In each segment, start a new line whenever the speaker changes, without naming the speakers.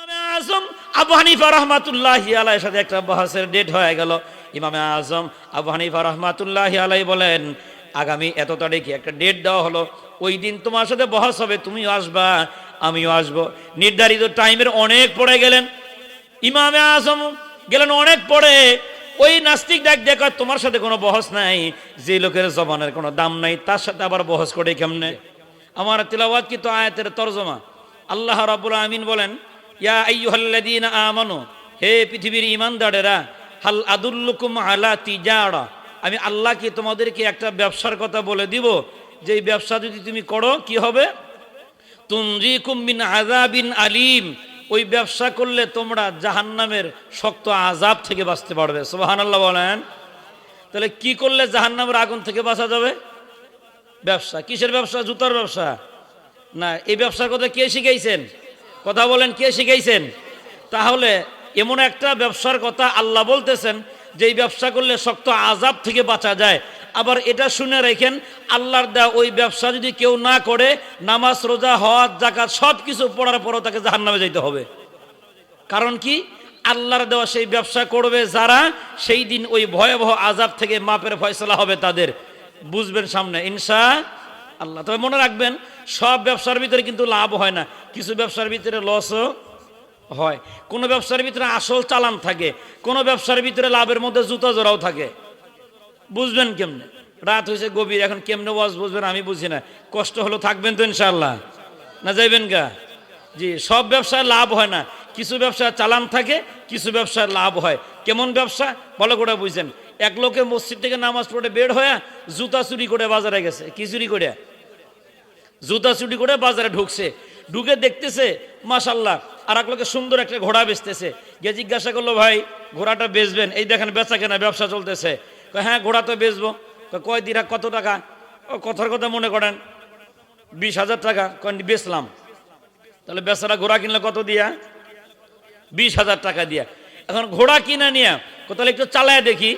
ইমামে আজম আবু হানিফা রহমাতুল্লাহ সাথে একটা বহসের ডেট হয়ে গেল। ইমামে আজম আবু হানিফা রহমাতুল্লাহ আলাই বলেন, আগামী এত তারিখে একটা ডেট দেওয়া হলো। ওই দিন তোমার সাথে বহস হবে, তুমিও আসবা, আমিও আসব। নির্ধারিত টাইমের অনেক পরে গেলেন। ইমামে আজম গেলেন অনেক পরে। ওই নাস্তিক ডাক দেখা তোমার সাথে কোনো বহস নাই। যে লোকের জবানের কোনো দাম নাই, তার সাথে আবার বহস করে কেমনে? আমার তিলাওয়াত কি তো আয়াতের তর্জমা? আল্লাহ রাব্বুল আমিন বলেন ইয়া আইয়ুহাল্লাযীনা আমানু, হে পৃথিবীর ঈমানদারেরা, হাল আদুল্লুকুম আলা তিজারা। আমি আল্লাহ কি তোমাদেরকে একটা ব্যবসার কথা বলে দিব। যে ব্যবসা যদি তুমি করো, কি হবে? তুনজিকুম মিন আযাবিন আলিম। ওই ব্যবসা করলে তোমরা জাহান্নামের শক্ত আজাব থেকে বাঁচতে পারবে। সুবহানাল্লাহ বলেন। তাহলে কি করলে জাহান্নামের আগুন থেকে বাঁচা যাবে? ব্যবসা। কিসের ব্যবসা? জুতার ব্যবসা। না, এই ব্যবসার কথা কে শিখাইছেন? কথা বলেন, কে শিখাইছেন? তাহলে এমন একটা ব্যবসার কথা আল্লাহ বলতেছেন যে এই ব্যবসা করলে শক্ত আজাব থেকে বাঁচা যায়। আবার এটা শুনে রেখেন, আল্লাহর দেওয়া ওই ব্যবসা যদি কেউ না করে, নামাজ, রোজা, হজ জাকাত সব কিছু পড়ার পরও তাকে জাহান্নামে যাইতে হবে। কারণ কি? আল্লাহর দেওয়া সেই ব্যবসা করবে যারা সেই দিন ওই ভয়াবহ আজাব থেকে মাপের ফয়সলা হবে তাদের। বুঝবেন সামনে ইনসা আল্লাহ। তবে মনে রাখবেন, সব ব্যবসার ভিতরে কিন্তু লাভ হয় না। কিছু ব্যবসার ভিতরে লসও হয়। কোনো ব্যবসার ভিতরে আসল চালান থাকে। কোনো ব্যবসার ভিতরে লাভের মধ্যে জুতা জোড়াও থাকে। বুঝবেন কেমনে? রাত হয়েছে গভীর, এখন কেমনে ওয়াজ বুঝবেন আমি বুঝি না। কষ্ট হলো থাকবেন তো ইনশাল্লাহ না যাইবেন গা? জি, সব ব্যবসায় লাভ হয় না। কিছু ব্যবসায় চালান থাকে, কিছু ব্যবসায় লাভ হয়। কেমন ব্যবসা? ভালো করে বুঝছেন এক লোকে মসজিদ থেকে নামাজ পড়ে বের হয়ে জুতা চুরি করে বাজারে গেছে। কি চুরি করে? জুতা চুরি করে বাজারে ঢুকছে। ঢুকে দেখতেছে মাশাল্লাহ আর এক লোকে সুন্দর একটা ঘোড়া বেচতেছে। গিয়ে জিজ্ঞাসা করল ভাই ঘোড়াটা বেচবেন? এই দেখেন বেচা কেনা ব্যবসা চলতেছে। হ্যাঁ ঘোড়া তো বেচবো। কয়, দিরা কত টাকা? ও কথার কথা মনে করেন বিশ হাজার টাকা। কয় বেচলাম। তাহলে বেচারা ঘোড়া কিনলে কত দিয়া? বিশ হাজার টাকা দিয়া। এখন ঘোড়া কিনা নিয়ে তাহলে একটু চালায় দেখি।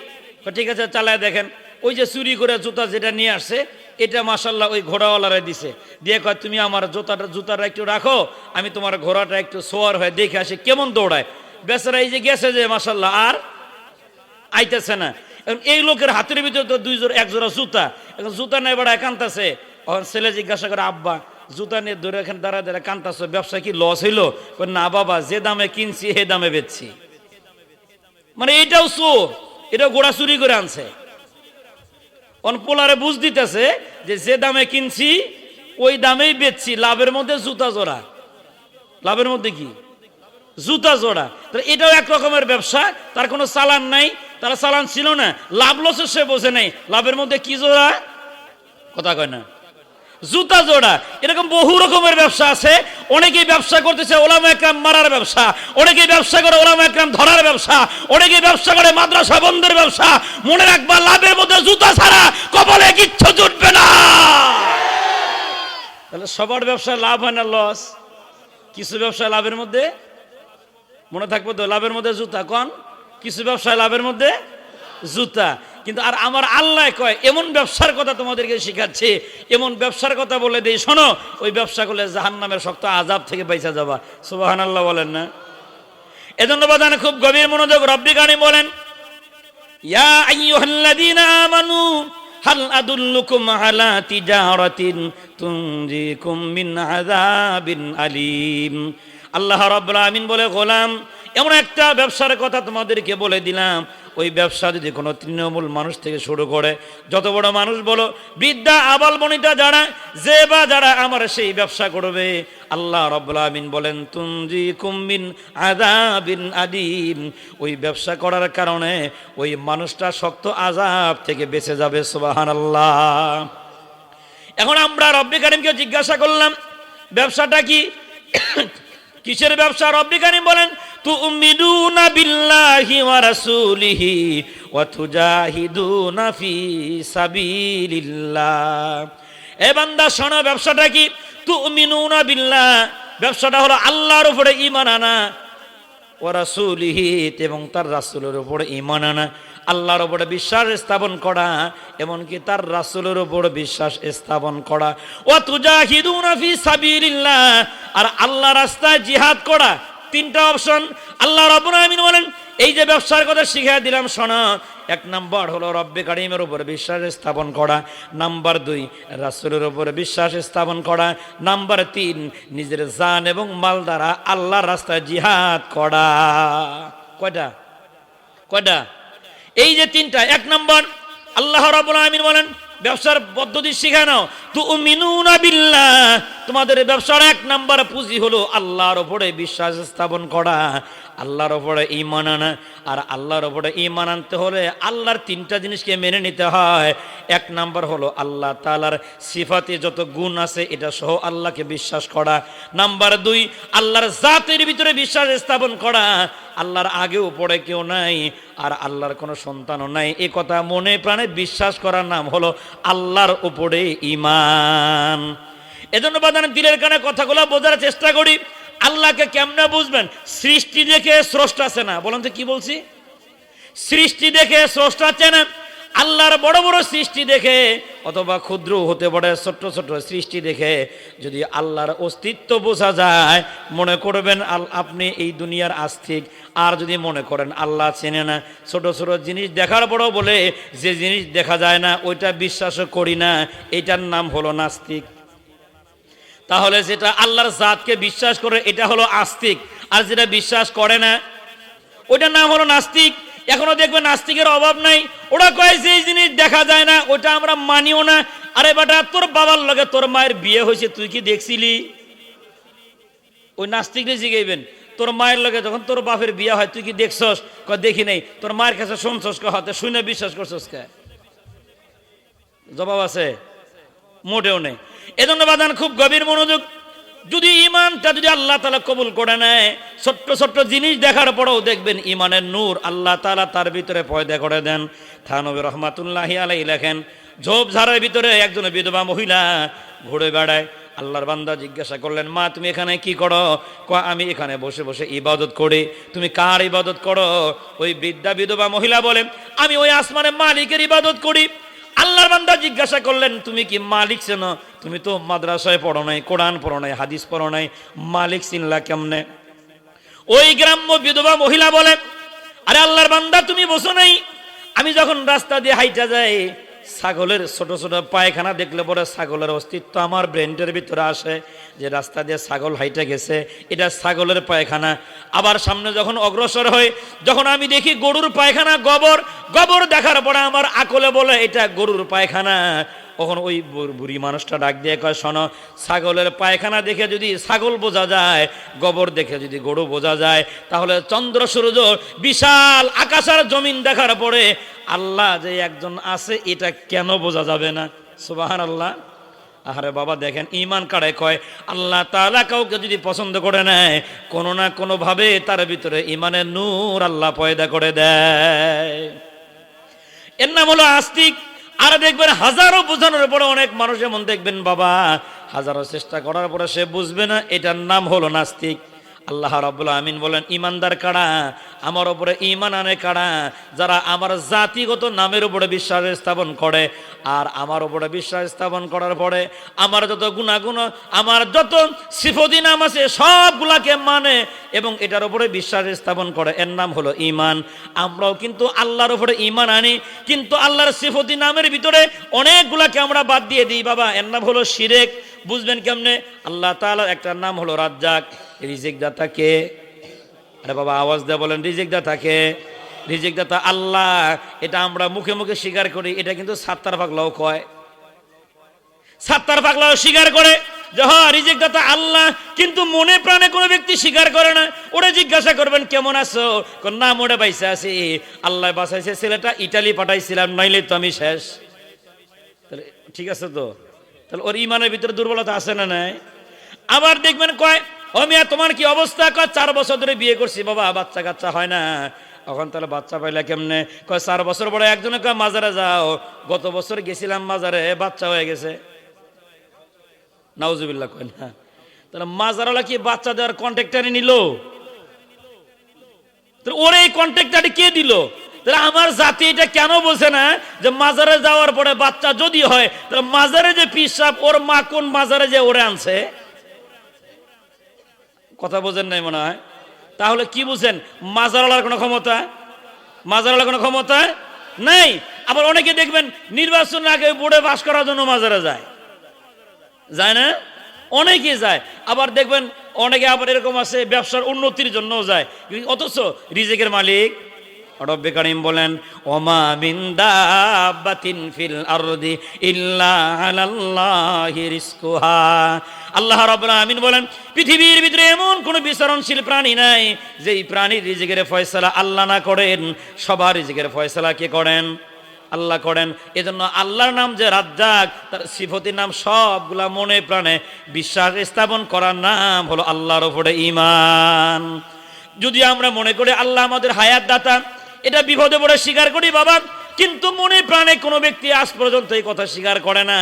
ঠিক আছে চালায় দেখেন। ওই যে চুরি করে জুতা যেটা নিয়ে আসছে এটা মাসাল্লাহ ওই ঘোড়াওয়ালারা দিছে। দিয়ে কয়, তুমি আমার জুতাটা জুতাটা একটু রাখো, আমি তোমার ঘোড়াটা একটু সোয়ার হয়ে দেখে আসি কেমন দৌড়ায়। বেচারা এই যে গেছে যে মাসাল্লাহ আর আইতেছে না। এই লোকের হাতের ভিতরে তো দুই জোড়া, এক জোড়া জুতা। এখন জুতা নেই বেড়া কান্তাছে এখন ছেলে জিজ্ঞাসা করে, আব্বা, জুতা নিয়ে ধরে এখানে দাঁড়া দাঁড়া কান্তাছে ব্যবসা কি লস হইল? না বাবা, যে দামে কিনছি হে দামে বেচছি। মানে এটাও চোর, এটাও গোড়া চুরি করে আনছে। অন পোলারে বুঝ দিতেছে যে যে দামে কিনছি, ওই দামেই বেচছি। লাভের মধ্যে জুতা জোড়া। লাভের মধ্যে কি? জুতা জোড়া। তাহলে এটাও এক রকমের ব্যবসা। তার কোনো চালান নাই। তারা চালান ছিল না। লাভ লসের সে বোঝে নাই। লাভের মধ্যে কি জোড়া? কথা কয় না। জুতা জোড়া। এরকম বহু রকমের ব্যবসা আছে। অনেকেই ব্যবসা করতেছে ওলামা একরাম মারার ব্যবসা। অনেকেই ব্যবসা করে ওলামা একরাম ধরার ব্যবসা। অনেকেই ব্যবসা করে মাদ্রাসা বন্ধের ব্যবসা। মনে রাখবা, লাভের মধ্যে জুতা ছাড়া কপালে কিচ্ছু জুটবে না। তাহলে সবার ব্যবসায় লাভ হয় না লস? কিছু ব্যবসায় লাভের মধ্যে? মনে থাকবে তো, লাভের মধ্যে জুতা। কন, কিছু ব্যবসায় লাভের মধ্যে? জুতা। কিন্তু আর আমার আল্লাহ কয়, এমন ব্যবসার কথা তোমাদেরকে শিখাচ্ছে, এমন ব্যবসার কথা বলে দেই, শোনো, ওই ব্যবসা করলে জাহান নামের শক্ত আজাব থেকে পয়সা যাবা। সুবাহান আল্লাহ বলেন না? এজন্য বাদানে খুব গভীর মনোযোগ রব্বি গানি বলেন, ইয়া আইয়ুহাল্লাযীনা আমানু, হাল আদুল্লুকুম আলা তিজারাতিন তুনজিকুম মিন আযাবিন আলিম। আল্লাহ রাব্বুল আমিন বলে, গোলাম, এমন একটা ব্যবসার কথা তোমাদেরকে বলে দিলাম ওই ব্যবসা যদি কোনো তৃণমূল মানুষ থেকে শুরু করে, যত বড় মানুষ বলো, বিদ্যা আবাল বনিতা যারা, যে বা যারা আমার সেই ব্যবসা করবে। আল্লাহ রব্বুল বলেন তুমজি কুম্বিন আদাবিন আদিম ওই ব্যবসা করার কারণে ওই মানুষটা শক্ত আজাব থেকে বেঁচে যাবে সুবাহান আল্লাহ এখন আমরা রব্বি কারিমকে জিজ্ঞাসা করলাম, ব্যবসাটা কি? কিসের ব্যবসা? রব্বি কারিম বলেন তুমিনুনা বিল্লাহি ওয়া রাসূলিহি ওয়া তুজাহিদুনা ফি সাবিলিল্লাহ। এ বান্দা, শোনো, ব্যবসাটা কি? তুমিনুনা বিল্লাহ, ব্যবসাটা হলো আল্লাহর উপরে ঈমান আনা ও রাসূলিহি এবং তার রাসূলের উপরে ঈমান আনা। আল্লাহর উপরে বিশ্বাস স্থাপন করা, এমনকি তার রাসূলের উপর বিশ্বাস স্থাপন করা। ও তুজাহিদুনা ফি সাবিলিল্লাহ, আর আল্লাহ রাস্তায় জিহাদ করা তিনটা অপশন আল্লাহ রব্বুল আলামিন বলেন, এই যে ব্যবসার কথা শিখিয়ে দিলাম, শোনা। এক নাম্বার হলো রব্বে কারিমের উপরে বিশ্বাস স্থাপন করা। নাম্বার দুই, রাসূলের উপরে বিশ্বাস স্থাপন করা। নাম্বার তিন, নিজের জান এবং মাল দ্বারা আল্লাহর রাস্তায় জিহাদ করা। কয়টা? কয়টা? এই যে তিনটা, এক নম্বর, আল্লাহ রাব্বুল আলামিন বলেন ব্যবসার পদ্ধতি শিখে নাও। তুমিনুনা বিল্লাহ। তোমাদের ব্যবসার এক নাম্বার পুঁজি হলো আল্লাহর ওপরে বিশ্বাস স্থাপন করা। আল্লাহর উপরে ঈমান আনা। আর আল্লাহর ওপরে ইমান আনতে হলে আল্লাহর তিনটা জিনিসকে মেনে নিতে হয়। এক নাম্বার হলো আল্লাহ তালার সিফাতে যত গুণ আছে, এটা সহ আল্লাহকে বিশ্বাস করা। নাম্বার দুই, আল্লাহর জাতের ভিতরে বিশ্বাস স্থাপন করা। আল্লাহর আগেও পড়ে কেউ নাই, আর আল্লাহর কোনো সন্তানও নাই। এ কথা মনে প্রাণে বিশ্বাস করার নাম হলো আল্লাহর উপরে ইমান এজন্য বাদান দিলের কানে কথাগুলো বোঝার চেষ্টা করি, আল্লাহকে কেমনে বুঝবেন? সৃষ্টি দেখে স্রষ্টা না বলেন তো কি বলছি? সৃষ্টি দেখে স্রষ্টা চেনেন। আল্লাহর বড় বড় সৃষ্টি দেখে, অথবা ক্ষুদ্র হতে পারে, ছোট্ট ছোট্ট সৃষ্টি দেখে যদি আল্লাহর অস্তিত্ব বোঝা যায়, মনে করবেন আল আপনি এই দুনিয়ার আস্তিক। আর যদি মনে করেন আল্লাহ চেনে না, ছোট ছোট জিনিস দেখার পরও বলে, যে জিনিস দেখা যায় না, ওইটা বিশ্বাসও করি না, এটার নাম হলো নাস্তিক। তাহলে যেটা আল্লাহর জাতকে বিশ্বাস করে, এটা হলো আস্তিক। আর যেটা বিশ্বাস করে না, ওইটার নাম হলো নাস্তিক। এখনও দেখবে নাস্তিকের অভাব নাই। ওরা কয়, যে জিনিস দেখা যায় না, ওটা আমরা মানিও না। আরে বেটা, তোর বাবার লগে তোর মায়ের বিয়ে হয়েছে, তুই কি দেখছিলি? ওই নাস্তিকরে জিগাইবেন। তোর মায়ের লগে যখন তোর বাপের বিয়ে হয়, তুই কি দেখছস? ক দেখি নাই। তোর মায়ের কাছে শুনছস ক হতে শুনে বিশ্বাস করছস কে? জবাব আছে? মোটেও নেই। এজন্য বাদান, খুব গভীর মনোযোগ যদি ইমানটা যদি আল্লাহ তালা কবুল করে নেয়, ছোট্ট ছোট্ট জিনিস দেখার পরেও দেখবেন ইমানের নূর আল্লাহ তালা তার ভিতরে পয়দা করে দেন। থানবী রহমাতুল্লাহি আলাই লেখেন ঝোপঝাড়ের ভিতরে একজন বিধবা মহিলা ঘুরে বেড়ায়। আল্লাহর বান্দা জিজ্ঞাসা করলেন, মা, তুমি এখানে কি করো? আমি এখানে বসে বসে ইবাদত করি। তুমি কার ইবাদত করো? ওই বৃদ্ধা বিধবা মহিলা বলেন আমি ওই আসমানের মালিকের ইবাদত করি। আল্লাহর বান্দা জিজ্ঞাসা করলেন, তুমি কি মালিক চেনো? তুমি তো মাদ্রাসায় পড়ো নাই, কোরআন পড়ো নাই, হাদিস পড়ো নাই, মালিক চিনলা কেমনে? ওই গ্রাম্য বিধবা মহিলা বলে, আরে আল্লাহর বান্দা, তুমি বসো নাই, আমি যখন রাস্তা দিয়ে হাইটা যাই ছাগলের ছোট ছোট পায়খানা দেখলে পরে ছাগলের অস্তিত্ব আমার ব্রেনটার ভিতরে আসে যে রাস্তা দিয়ে ছাগল হাইটে গেছে, এটা ছাগলের পায়খানা। আবার সামনে যখন অগ্রসর হয় যখন আমি দেখি গরুর পায়খানা গোবর গোবর দেখার পরে আমার আকলে বলে, এটা গরুর পায়খানা। তখন ওই বুড়ি মানুষটা ডাক দিয়ে কয়, শোনো, ছাগলের পায়খানা দেখে যদি ছাগল বোঝা যায়, গোবর দেখে যদি গরু বোঝা যায়, তাহলে চন্দ্র সূর্য বিশাল আকাশের জমিন দেখার পরে আল্লাহ যে একজন আছে, এটা কেন বোঝা যাবে না? সুবাহান আল্লাহ আরে বাবা, দেখেন ইমান কাড়ে কয়, আল্লাহ তাআলা কাউকে যদি পছন্দ করে নেয়, কোনো না কোনোভাবে তার ভিতরে ইমানের নূর আল্লাহ পয়দা করে দেয়। এর নাম হলো আস্তিক। আর দেখবেন হাজারো বোঝানোর পরে অনেক মানুষ এমন দেখবেন, বাবা, হাজারো চেষ্টা করার পরে সে বুঝবে না, এটার নাম হলো নাস্তিক। আল্লাহ রাব্বুল আমিন বলেন, ইমানদার কাড়া আমার ওপরে ইমান আনে কাড়া যারা আমার জাতিগত নামের উপরে বিশ্বাস স্থাপন করে, আর আমার উপরে বিশ্বাস স্থাপন করার পরে আমার যত গুণাগুণ, আমার যত সিফতি নাম আছে, সবগুলাকে মানে এবং এটার উপরে বিশ্বাস স্থাপন করে। এর নাম হলো ইমান আমরাও কিন্তু আল্লাহর উপরে ইমান আনি, কিন্তু আল্লাহর সিফতি নামের ভিতরে অনেকগুলাকে আমরা বাদ দিয়ে দিই, বাবা। এর নাম হলো শিরেক। বুঝবেন কেমনে? আল্লাহ তাআলার একটা নাম হলো রাজ্জাক। রিজিক দাতা কে আরে বাবা, আওয়াজ দেয়া বলেন রিজিক দাতা কে রিজিক দাতা আল্লাহ, এটা আমরা মুখে মুখে স্বীকার করি, এটা কিন্তু সাত্তার পাগলাও কয়। সাত্তার পাগলাও স্বীকার করে যে হ্যাঁ রিজিক দাতা আল্লাহ, কিন্তু মনে প্রাণে কোনো ব্যক্তি স্বীকার করে না। ওরা জিজ্ঞাসা করবেন, কেমন আছো? না মোড়ে পাইছে আছি। আল্লাহ বাঁচাইছে, ছেলেটা ইটালি পাঠাইছিলাম, নইলে তো আমি শেষ। ঠিক আছে তো? তাহলে ওর ইমানের ভিতরে দুর্বলতা আছে না নাই? আবার দেখবেন কয়, ও মিয়া, তোমার কি অবস্থা? কয়, চার বছর ধরে বিয়ে করছি। বাবা বাচ্চা কাচ্চা হয় না। এখন তাহলে বাচ্চা পাইলে কেমনে? কয়, চার বছর পরে একজনে কয়, মাজারে যাও। গত বছর গেছিলাম মাজারে, বাচ্চা হয়ে গেছে। নাউজুবিল্লাহ কয়, না। তাহলে মাজারওয়ালা কি বাচ্চা দেওয়ার কন্ট্রাক্টারই নিল? ওর এই কন্ট্রাক্টারটি কে দিল? তাহলে আমার জাতি এটা কেন বোঝে না যে মাজারে যাওয়ার পরে বাচ্চা যদি হয়, তাহলে মাজারে যে পিসাব, ওর মা কোন মাজারে যে ওরে আনছে? কথা বোঝেন নাই মনে হয়? তাহলে কি বুঝেন? মাজারালার কোনো ক্ষমতা? মাজারালার কোনো ক্ষমতা নাই? আবার অনেকে দেখবেন নির্বাচন আগে বোর্ডে বাস করার জন্য মাজারে যায়। যায় না? অনেকে যায়। আবার দেখবেন অনেকে আবার এরকম আছে, ব্যবসার উন্নতির জন্য যায়। অথচ রিজেকের মালিক রব্বে কারিম বলেন, ওমা দাব্বাতিন ফিল আরদি ইল্লা আলাল্লাহি রিজকুহা। আল্লাহ রাব্বুল আমিন বলেন, পৃথিবীর ভিতরে এমন কোনো বিচরণশীল প্রাণী নাই, যেই প্রাণীর রিজিকের ফয়সালা আল্লাহ না করেন। সবার রিজিকের ফয়সালা কে করেন? আল্লাহ করেন, এজন্য আল্লাহর নাম যে রাজ্জাক, তার সিফতির নাম সবগুলা মনে প্রাণে বিশ্বাস স্থাপন করার নাম হলো আল্লাহর উপরে ইমান যদি আমরা মনে করি আল্লাহ আমাদের হায়াত দাতা এটা বিপদে পড়ে স্বীকার করি বাবা, কিন্তু মনে প্রাণে কোনো ব্যক্তি আজ পর্যন্ত এই কথা স্বীকার করে না।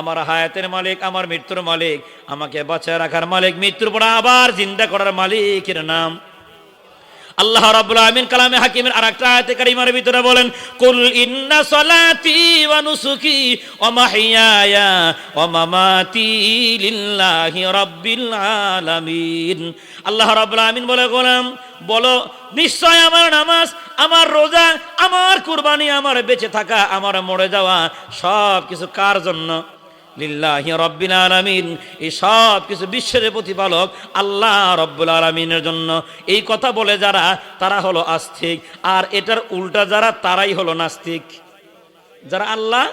আমার হায়াতের মালিক, আমার মৃত্যুর মালিক, আমাকে বাঁচায় রাখার মালিক, মৃত্যুর পর আবার জিন্দা করার মালিকের নাম। আল্লাহ রাব্বুল আমিন কালামে হাকিমের আরেকটা আয়াতে কারিমার ভিতরে বলেন, কুল ইন্না সলাতি ওয়া নুসুকি ওয়া মাহইয়ায়া ওয়া মামাতি লিল্লাহি রাব্বিল আলামিন। আল্লাহ রাব্বুল আমিন বলে, গোলাম, বলো, নিশ্চয় আমার নামাজ, আমার রোজা, আমার কুরবানি, আমার বেঁচে থাকা, আমার মরে যাওয়া সব কিছু কার জন্য? লিল্লাহি রব্বিল আলামিন। এই সব কিছু বিশ্বের প্রতিপালক আল্লাহ রব্বুল আলামিনের জন্য। এই কথা বলে যারা, তারা হলো আস্তিক। আর এটার উল্টা যারা, তারাই হলো নাস্তিক। যারা আল্লাহ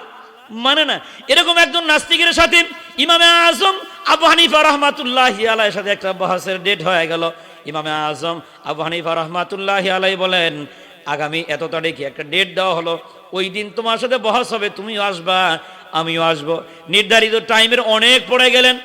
মানে না। এরকম একজন নাস্তিকের সাথে ইমামে আজম আবু হানিফা রহমাতুল্লাহ আলাইয়ের সাথে একটা বহাসের ডেট হয়ে গেল। ইমামে আজম আবু হানিফা রহমাতুল্লাহ আলাই বলেন, আগামী এত তারিখে একটা ডেট দেওয়া হলো। ওই দিন তোমার সাথে বহাস হবে, তুমিও আসবা। আমিও আসব। নির্ধারিত টাইমের অনেক পড়ে গেলেন।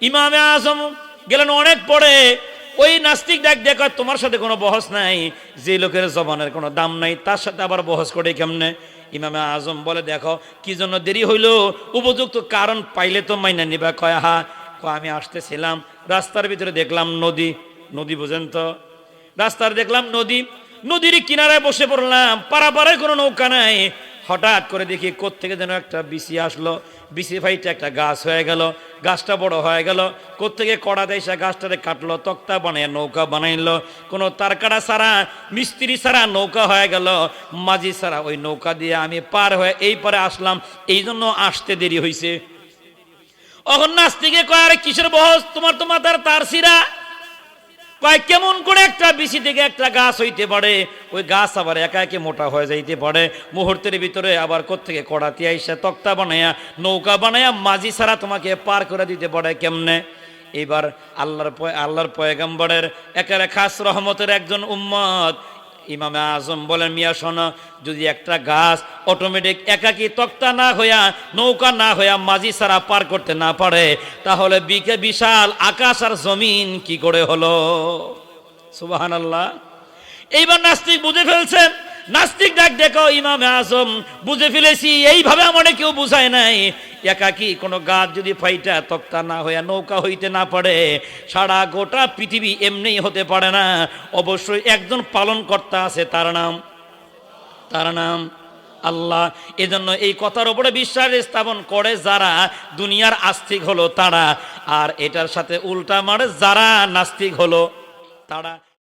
ইমামে আজম গেলেন অনেক পড়ে ওই নাস্তিক ডাক দেখা তোমার সাথে কোনো বহস নাই। যে লোকের জবানের কোনো দাম নাই, তার সাথে আবার বহস করে কেমনে? ইমামে আজম বলে, দেখো, কি জন্য দেরি হইল? উপযুক্ত কারণ পাইলে তো মাইনা নিবা। কয় হা আমি আসতেছিলাম। রাস্তার ভিতরে দেখলাম নদী। নদী বুঝেন তো? রাস্তার দেখলাম নদী। নদীর কিনারায় বসে পড়লাম। পাড়াপাড়ায় কোনো নৌকা নাই। হঠাৎ করে দেখি কোত্থেকে যেন একটা বিসি আসলো। বিসি ফাইটে একটা গাছ হয়ে গেল। গাছটা বড় হয়ে গেল। কোত্থেকে কড়া দেয় সে গাছটারে কাটলো, তক্তা বানিয়ে নৌকা বানাইলো। কোনো তারকাটা ছাড়া, মিস্ত্রি ছাড়া নৌকা হয়ে গেল। মাঝি সারা ওই নৌকা দিয়ে আমি পার হয়ে এই পারে আসলাম। এই জন্য আসতে দেরি হয়েছে অখন নাস্তিকে কয়, আরে কিসের বহস তোমার তো মাথার তার সিরা কয়, কেমন করে একটা বিশি থেকে একটা গাছ হইতে পারে? ওই গাছ আবার একা একে মোটা হয়ে যাইতে পারে। মুহূর্তের ভিতরে আবার কোথেকে কড়াতে আইসা তক্তা বানাইয়া, নৌকা বানাইয়া মাঝি ছাড়া তোমাকে পার করে দিতে পারে কেমনে? এবার আল্লাহর আল্লাহর পয়গাম্বরের একেবারে খাস রহমতের একজন উম্মত ইমামে আজম বলেন, মিয়া, শোনো, যদি একটা গাছ অটোমেটিক একাকি তক্তা না হইয়া, নৌকা না হইয়া মাঝি ছাড়া পার করতে না পারে, তাহলে বিকে বিশাল আকাশ আর জমিন কি করে হলো? সুবাহান আল্লাহ এইবার নাস্তিক বুঝে ফেলছে নাস্তিক ডাক দেখো, ইমামে আজম। বুঝে ফেলেছি, এইভাবে আমার কেউ বুঝায় নাই। একাকি কোনো গাছ যদি ফাইটা তক্তা না হইয়া নৌকা হইতে না পারে, সারা গোটা পৃথিবী এমনিই হতে পারে না। অবশ্যই একজন পালন কর্তা আছে, তার নাম। তার নাম আল্লাহ। এজন্য এই কথার উপরে বিশ্বাস স্থাপন করে যারা দুনিয়ার আস্তিক হলো তারা। আর এটার সাথে উল্টা মারে, যারা নাস্তিক হলো তারা।